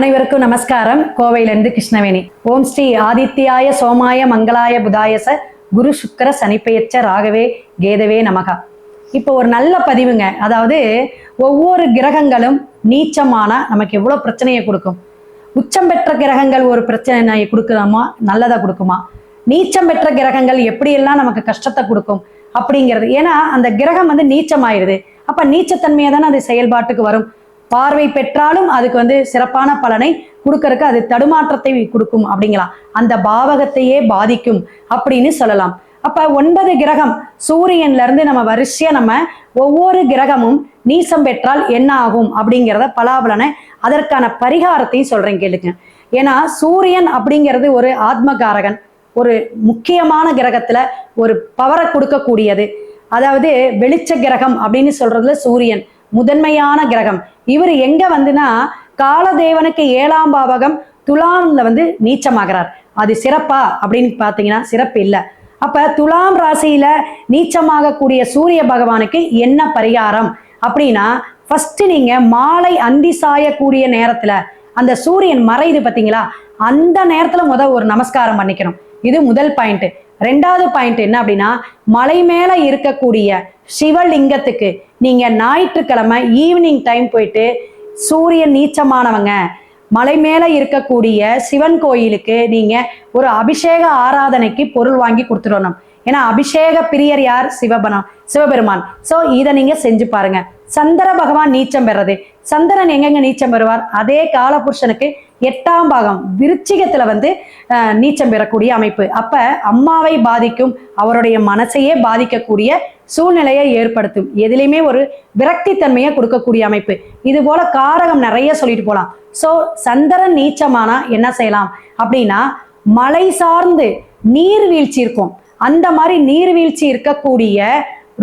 அனைவருக்கும் நமஸ்காரம். கோவையிலிருந்து கிருஷ்ணவேணி. ஓம் ஸ்ரீ ஆதித்யாய சோமாய மங்களாய புதாயச குரு சுக்கர சனிப்பெயர்ச்ச ராகவே கேதவே நமகா. இப்போ ஒரு நல்ல பதிவுங்க. அதாவது ஒவ்வொரு கிரகங்களும் நீச்சமானா நமக்கு எவ்வளோ பிரச்சனையை கொடுக்கும். உச்சம் பெற்ற கிரகங்கள் ஒரு பிரச்சனையை கொடுக்குதாமா? நல்லதா கொடுக்குமா? நீச்சம் பெற்ற கிரகங்கள் எப்படியெல்லாம் நமக்கு கஷ்டத்தை கொடுக்கும் அப்படிங்கிறது. ஏன்னா அந்த கிரகம் வந்து நீச்சமாயிருது. அப்போ நீச்சத்தன்மையை தானே அது செயல்பாட்டுக்கு வரும். பார்வை பெற்றாலும் அதுக்கு வந்து சிறப்பான பலனை கொடுக்கறதுக்கு அது தடுமாற்றத்தை கொடுக்கும் அப்படிங்கலாம் அந்த பாவகத்தையே பாதிக்கும் அப்படின்னு சொல்லலாம். அப்ப ஒன்பது கிரகம் சூரியன்ல இருந்து நம்ம வரிசையா நம்ம ஒவ்வொரு கிரகமும் நீசம் பெற்றால் என்ன ஆகும் அப்படிங்கிறத பலாபலனை அதற்கான பரிகாரத்தையும் சொல்றேன் கேளுங்க. ஏன்னா சூரியன் அப்படிங்கிறது ஒரு ஆத்மகாரகன் ஒரு முக்கியமான கிரகத்துல ஒரு பவரை கொடுக்கக்கூடியது. அதாவது வெளிச்ச கிரகம் அப்படின்னு சொல்றதுல சூரியன். முதன்மையான கிரகம். இவர் எங்க வந்துன்னா காலதேவனுக்கு ஏழாம் பாவகம் துலாம்ல வந்து நீச்சமாகிறார். அது சிறப்பா அப்படின்னு பாத்தீங்கன்னா சிறப்பு இல்லை. அப்ப துலாம் ராசியில நீச்சமாகக்கூடிய சூரிய பகவானுக்கு என்ன பரிகாரம்? அப்படின்னா ஃபர்ஸ்ட் நீங்க மாலை அந்தி சாயக்கூடிய நேரத்துல அந்த சூரியன் மறையுது பாத்தீங்களா? அந்த நேரத்துல முத ஒரு நமஸ்காரம் பண்ணிக்கணும். இது முதல் பாயிண்ட் ரெண்டாவது பாயிண்ட் என்ன அப்படின்னா மலை மேல இருக்கக்கூடிய சிவலிங்கத்துக்கு நீங்க ஞாயிற்றுக்கிழமை ஈவினிங் டைம் போயிட்டு சூரியன் நீச்சமானவங்க மலை மேல இருக்கக்கூடிய சிவன் கோயிலுக்கு நீங்க ஒரு அபிஷேக ஆராதனைக்கு பொருள் வாங்கி கொடுத்துடணும். ஏன்னா அபிஷேக பிரியர் யார்? சிவபனம் சிவபெருமான். சோ இதை நீங்க செஞ்சு பாருங்க. சந்திர பகவான் நீச்சம் பெறது சந்திரன் எங்கெங்க நீச்சம் பெறுவார்? அதே காலபுருஷனுக்கு எட்டாம் பாகம் விருச்சிகத்துல வந்து நீச்சம் பெறக்கூடிய அமைப்பு. அப்ப அம்மாவை பாதிக்கும் அவருடைய மனசையே பாதிக்கக்கூடிய சூழ்நிலையை ஏற்படுத்தும். எதுலையுமே ஒரு விரக்தி தன்மையை கொடுக்கக்கூடிய அமைப்பு. இது போல காரகம் நிறைய சொல்லிட்டு போலாம். சோ சந்திரன் நீச்சமானா என்ன செய்யலாம்? அப்படின்னா மலை சார்ந்து நீர்வீழ்ச்சி இருக்கும். அந்த மாதிரி நீர்வீழ்ச்சி இருக்கக்கூடிய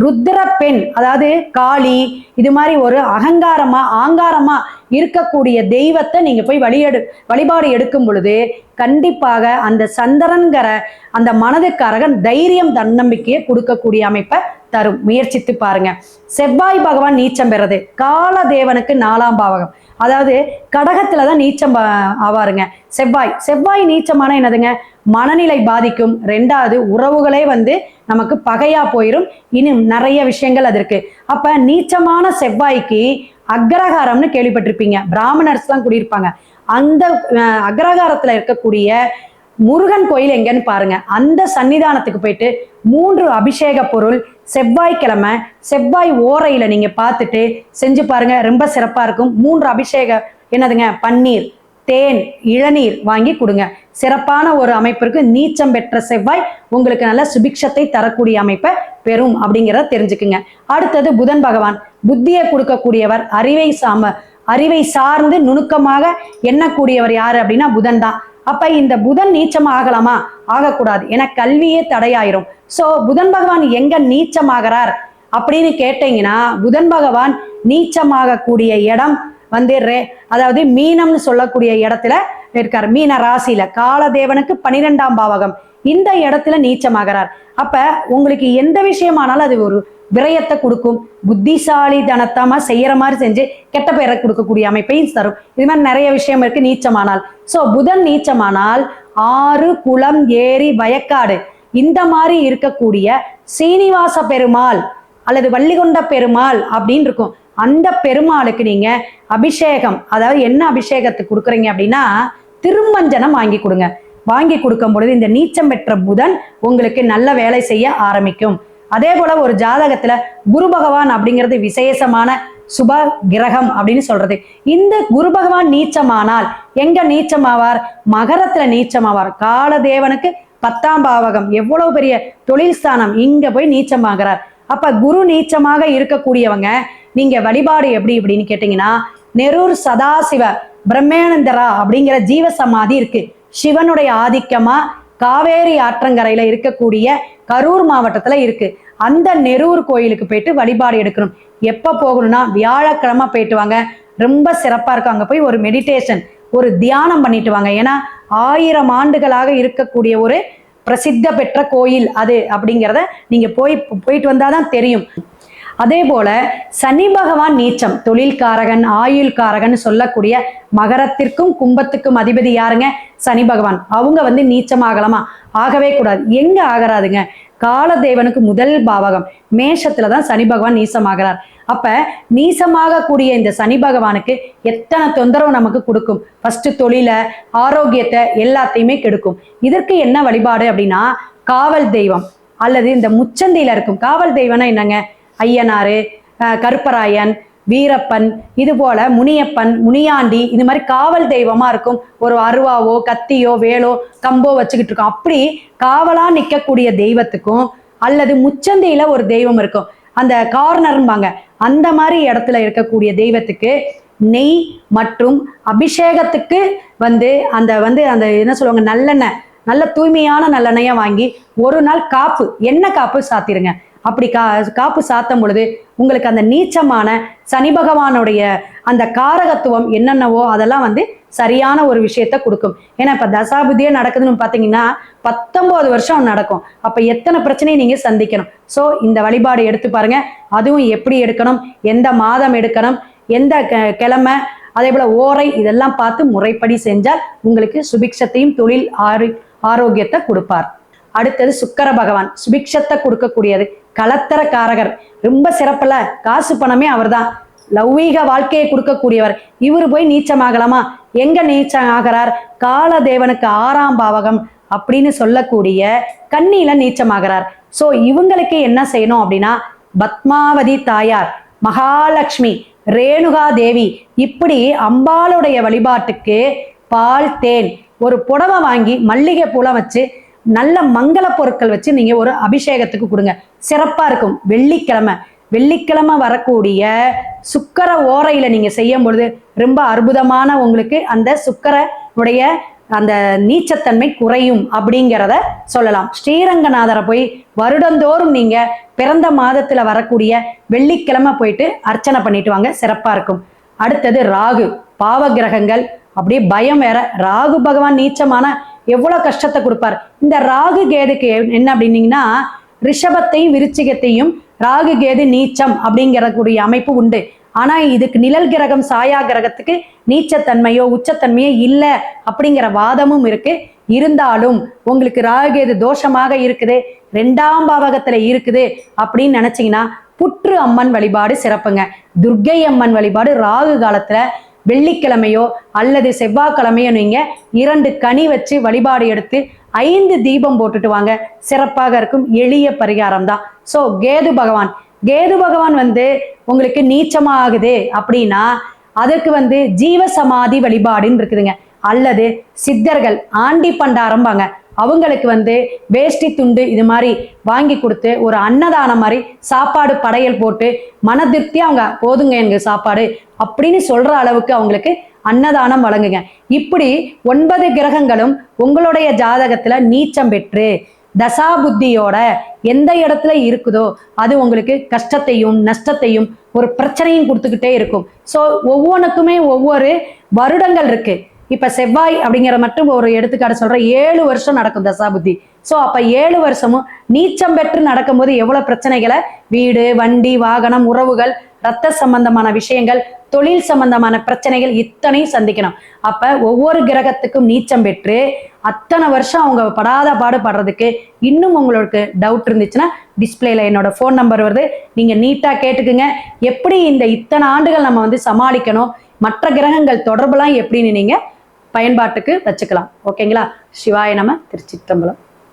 ருத்ர பெண் அதாவது காளி இது மாதிரி ஒரு அகங்காரமா ஆங்காரமா இருக்கக்கூடிய தெய்வத்தை நீங்க போய் வழியெடு வழிபாடு எடுக்கும் பொழுது கண்டிப்பாக அந்த சந்திரன்கிற அந்த மனதுக்காரகன் தைரியம் தன்னம்பிக்கையை கொடுக்கக்கூடிய அமைப்பை தரும். முயற்சித்து பாருங்க. செவ்வாய் பகவான் நீச்சம் பெறது காலதேவனுக்கு நாலாம் பாவகம். அதாவது கடகத்துல தான் நீச்சம் ஆவாருங்க. செவ்வாய். செவ்வாய் நீச்சமான என்னதுங்க? மனநிலை பாதிக்கும். ரெண்டாவது உறவுகளே வந்து நமக்கு பகையா போயிடும் இன்னும் நிறைய விஷயங்கள் அது இருக்கு அப்ப நீச்சமான செவ்வாய்க்கு அக்ரஹாரம்னு கேள்விப்பட்டிருப்பீங்க. பிராமணர்ஸ் தான் குடியிருப்பாங்க. அந்த அக்ரஹாரத்துல இருக்கக்கூடிய முருகன் கோயில் எங்கன்னு பாருங்க. அந்த சன்னிதானத்துக்கு போயிட்டு மூன்று அபிஷேக பொருள் செவ்வாய்க்கிழமை செவ்வாய் ஓரையில நீங்க பார்த்துட்டு செஞ்சு பாருங்க. ரொம்ப சிறப்பா இருக்கும். மூன்று அபிஷேக என்னதுங்க? பன்னீர். தேன் இளநீர் வாங்கி கொடுங்க. சிறப்பான ஒரு அமைப்பிற்கு நீச்சம் பெற்ற செவ்வாய் உங்களுக்கு நல்ல சுபிக்ஷத்தை தரக்கூடிய அமைப்பை பெறும் அப்படிங்கிறத தெரிஞ்சுக்குங்க. அடுத்தது புதன் பகவான். புத்தியை கொடுக்கக்கூடியவர் அறிவை சாம அறிவை சார்ந்து நுணுக்கமாக எண்ணக்கூடியவர் யாரு அப்படின்னா புதன் தான். அப்ப இந்த புதன் நீச்சம் ஆகலாமா? ஆகக்கூடாது. ஏன்னா கல்வியே தடையாயிரும். சோ புதன் பகவான் எங்க நீச்சமாகிறார் அப்படின்னு கேட்டீங்கன்னா புதன் பகவான் நீச்சமாகக்கூடிய இடம் வந்து ரே அதாவது மீனம்னு சொல்லக்கூடிய இடத்துல இருக்கார் மீன ராசியில காலதேவனுக்கு பனிரெண்டாம் பாவகம். இந்த இடத்துல நீச்சமாகிறார். அப்ப உங்களுக்கு எந்த விஷயமானாலும் அது ஒரு விரயத்தை கொடுக்கும். புத்திசாலி தனத்தமா செய்யற மாதிரி செஞ்சு கெட்ட பெயரை கொடுக்கக்கூடிய அமைப்பையும் தரும். இது மாதிரி நிறைய விஷயம் இருக்கு நீச்சமானால். சோ புதன் நீச்சமானால் ஆறு குளம் ஏரி வயக்காடு இந்த மாதிரி இருக்கக்கூடிய சீனிவாச பெருமாள் அல்லது வள்ளிகொண்ட பெருமாள் அப்படின்னு இருக்கும். அந்த பெருமாளுக்கு நீங்க அபிஷேகம் அதாவது என்ன அபிஷேகத்துக்கு கொடுக்குறீங்க அப்படின்னா திருமஞ்சனம் வாங்கி கொடுங்க. வாங்கி கொடுக்கும் பொழுது இந்த நீச்சம் பெற்ற புதன் உங்களுக்கு நல்ல வேலை செய்ய ஆரம்பிக்கும். அதே போல ஒரு ஜாதகத்துல குரு பகவான் அப்படிங்கிறது விசேஷமான சுப கிரகம் அப்படின்னு சொல்றது. இந்த குரு பகவான் நீச்சமானால் எங்க நீச்சமாவார்? மகரத்துல நீச்சமாவார். காலதேவனுக்கு பத்தாம் பாவகம். எவ்வளவு பெரிய தொழில் ஸ்தானம். இங்க போய் நீச்சமாகிறார் அப்ப குரு நீச்சமாக இருக்கக்கூடியவங்க நீங்க வழிபாடு எப்படி அப்படின்னு கேட்டீங்கன்னா நெரூர் சதாசிவ பிரம்மேனந்தரா அப்படிங்கிற ஜீவ சமாதி இருக்கு. சிவனுடைய ஆதிக்கமா காவேரி ஆற்றங்கரையில இருக்கக்கூடிய கரூர் மாவட்டத்துல இருக்கு. அந்த நெரூர் கோயிலுக்கு போயிட்டு வழிபாடு எடுக்கணும். எப்ப போகணும்னா வியாழக்கிழமை போயிட்டு வாங்க. ரொம்ப சிறப்பா இருக்கும். அங்க போய் ஒரு மெடிடேஷன் ஒரு தியானம் பண்ணிட்டு வாங்க. ஏன்னா ஆயிரம் ஆண்டுகளாக இருக்கக்கூடிய ஒரு பிரசித்த பெற்ற கோயில் அது அப்படிங்கிறத நீங்க போய் போயிட்டு வந்தாதான் தெரியும். அதே போல சனி பகவான் நீச்சம் தொழில்காரகன் ஆயுள்காரகன் சொல்லக்கூடிய மகரத்திற்கும் கும்பத்துக்கும் அதிபதி யாருங்க? சனி பகவான். அவங்க வந்து நீச்சம் ஆகலாமா? ஆகவே கூடாது. எங்க ஆகறாதுங்க? காலதேவனுக்கு முதல் பாவகம். மேஷத்துல தான் சனி பகவான் நீசமாகிறார் அப்ப நீசமாக கூடிய இந்த சனி பகவானுக்கு எத்தனை தொந்தரவு நமக்கு கொடுக்கும்? ஃபர்ஸ்ட் தொழில ஆரோக்கியத்தை எல்லாத்தையுமே கெடுக்கும். இதற்கு என்ன வழிபாடு அப்படின்னா காவல் தெய்வம். அல்லது இந்த முச்சந்தியில இருக்கும். காவல் தெய்வம்னா என்னங்க? ஐயனாறு கருப்பராயன் வீரப்பன் இது போல முனியப்பன் முனியாண்டி இது மாதிரி காவல் தெய்வமா இருக்கும். ஒரு அருவாவோ கத்தியோ வேலோ கம்போ வச்சுக்கிட்டு இருக்கோம். அப்படி காவலா நிக்கக்கூடிய தெய்வத்துக்கும் அல்லது முச்சந்தியில ஒரு தெய்வம் இருக்கும். அந்த கார்னர்ம்பாங்க. அந்த மாதிரி இடத்துல இருக்கக்கூடிய தெய்வத்துக்கு நெய் மற்றும் அபிஷேகத்துக்கு வந்து அந்த வந்து அந்த என்ன சொல்லுவாங்க நல்லெண்ணெய் நல்ல தூய்மையான நல்லெண்ணெயை வாங்கி ஒரு நாள் காப்பு என்ன காப்பு சாத்திருங்க. அப்படி கா காப்பு சாத்தும் பொழுது உங்களுக்கு அந்த நீச்சமான சனி பகவானுடைய அந்த காரகத்துவம் என்னென்னவோ அதெல்லாம் வந்து சரியான ஒரு விஷயத்த கொடுக்கும். ஏன்னா இப்போ தசாபுதியே நடக்குதுன்னு பார்த்தீங்கன்னா பத்தொம்போது வருஷம் நடக்கும். அப்போ எத்தனை பிரச்சனையை நீங்கள் சந்திக்கணும். ஸோ இந்த வழிபாடு எடுத்து பாருங்க. அதுவும் எப்படி எடுக்கணும்? எந்த மாதம் எடுக்கணும்? எந்த க- கிழமை? அதே போல ஓரை இதெல்லாம் பார்த்து முறைப்படி செஞ்சால் உங்களுக்கு சுபிக்ஷத்தையும் தொழில் ஆரு ஆரோக்கியத்தை கொடுப்பார். அடுத்தது சுக்கர பகவான். சுபிக்ஷத்தை கொடுக்கக்கூடியது. கலத்தரக்காரகர் ரொம்ப சிறப்பில். காசு பணமே அவர்தான். லௌகீக வாழ்க்கையை கொடுக்கக்கூடியவர். இவர் போய் நீச்சமாகலாமா? எங்க நீச்சம் ஆகிறார் காலதேவனுக்கு ஆறாம் பாவகம் அப்படின்னு சொல்லக்கூடிய கண்ணியில நீச்சமாகிறார். சோ இவங்களுக்கு என்ன செய்யணும் அப்படின்னா பத்மாவதி தாயார் மகாலட்சுமி ரேணுகா தேவி இப்படி அம்பாளுடைய வழிபாட்டுக்கு பால் தேன் ஒரு புடவை வாங்கி மல்லிகை பூலம் வச்சு நல்ல மங்கள பொருட்கள் வச்சு நீங்க ஒரு அபிஷேகத்துக்கு கொடுங்க. சிறப்பா இருக்கும். வெள்ளிக்கிழமை. வெள்ளிக்கிழமை வரக்கூடிய சுக்கர ஓரையில நீங்க செய்யும் பொழுது ரொம்ப அற்புதமான உங்களுக்கு அந்த சுக்கரனுடைய அந்த நீச்சத்தன்மை குறையும் அப்படிங்கிறத சொல்லலாம். ஸ்ரீரங்கநாதரை போய் வருடந்தோறும் நீங்க பிறந்த மாதத்துல வரக்கூடிய வெள்ளிக்கிழமை போயிட்டு அர்ச்சனை பண்ணிட்டு வாங்க. சிறப்பா இருக்கும். அடுத்தது ராகு. பாவ கிரகங்கள். அப்படியே பயம் வேற. ராகு பகவான் நீச்சமான எவ்வளவு கஷ்டத்தை கொடுப்பார். இந்த ராகு கேதுக்கு என்ன அப்படின்னீங்கன்னா ரிஷபத்தையும் விருச்சிகத்தையும் ராகு கேது நீச்சம் அப்படிங்கிறக்கூடிய அமைப்பு உண்டு. ஆனா இதுக்கு நிழல் கிரகம் சாயா கிரகத்துக்கு நீச்சத்தன்மையோ உச்சத்தன்மையோ இல்லை அப்படிங்கிற வாதமும் இருக்கு. இருந்தாலும் உங்களுக்கு ராகுகேது தோஷமாக இருக்குது ரெண்டாம் பாவகத்துல இருக்குது அப்படின்னு நினைச்சீங்கன்னா புற்று அம்மன் வழிபாடு சிறப்புங்க. துர்க்கை அம்மன் வழிபாடு ராகு காலத்துல வெள்ளிக்கிழமையோ அல்லது செவ்வாய்க்கிழமையோ நீங்க இரண்டு கனி வச்சு வழிபாடு எடுத்து ஐந்து தீபம் போட்டுட்டு வாங்க. சிறப்பாக இருக்கும். எளிய பரிகாரம் தான். ஸோ கேது பகவான். கேது பகவான் வந்து உங்களுக்கு நீச்சமாகுது அப்படின்னா அதுக்கு வந்து ஜீவ சமாதி வழிபாடுன்னு இருக்குதுங்க. அல்லது சித்தர்கள் ஆண்டி பண்டாரம்பாங்க அவங்களுக்கு வந்து வேஷ்டி துண்டு இது மாதிரி வாங்கி கொடுத்து ஒரு அன்னதானம் மாதிரி சாப்பாடு படையல் போட்டு மன திருப்தி அவங்க போதுங்க எனக்கு சாப்பாடு அப்படின்னு சொல்ற அளவுக்கு அவங்களுக்கு அன்னதானம் வழங்குங்க. இப்படி ஒன்பது கிரகங்களும் உங்களுடைய ஜாதகத்துல நீச்சம் பெற்று தசா புத்தியோட எந்த இடத்துல இருக்குதோ அது உங்களுக்கு கஷ்டத்தையும் நஷ்டத்தையும் ஒரு பிரச்சனையும் கொடுத்துக்கிட்டே இருக்கும். ஸோ ஒவ்வொன்றுக்குமே ஒவ்வொரு வருடங்கள் இருக்குது இப்ப செவ்வாய் அப்படிங்கிற மட்டும் ஒரு எடுத்துக்காட்டு சொல்றேன். ஏழு வருஷம் நடக்கும் தசாபுத்தி. ஸோ அப்ப ஏழு வருஷமும் நீச்சம் பெற்று நடக்கும்போது எவ்வளவு பிரச்சனைகளை? வீடு வண்டி வாகனம் உறவுகள் ரத்த சம்பந்தமான விஷயங்கள் தொழில் சம்பந்தமான பிரச்சனைகள் இத்தனையும் சந்திக்கணும். அப்ப ஒவ்வொரு கிரகத்துக்கும் நீச்சம் பெற்று அத்தனை வருஷம் அவங்க படாத பாடு படுறதுக்கு இன்னும் உங்களுக்கு டவுட் இருந்துச்சுன்னா டிஸ்பிளேல என்னோட ஃபோன் நம்பர் வருது. நீங்க நீட்டா கேட்டுக்குங்க. எப்படி இந்த இத்தனை ஆண்டுகள் நம்ம வந்து சமாளிக்கணும்? மற்ற கிரகங்கள் தொடர்புலாம் எப்படின்னு நீங்க பயன்பாட்டுக்கு வச்சுக்கலாம். ஓகேங்களா? சிவாய நம திருச்சிற்றம்பலம்.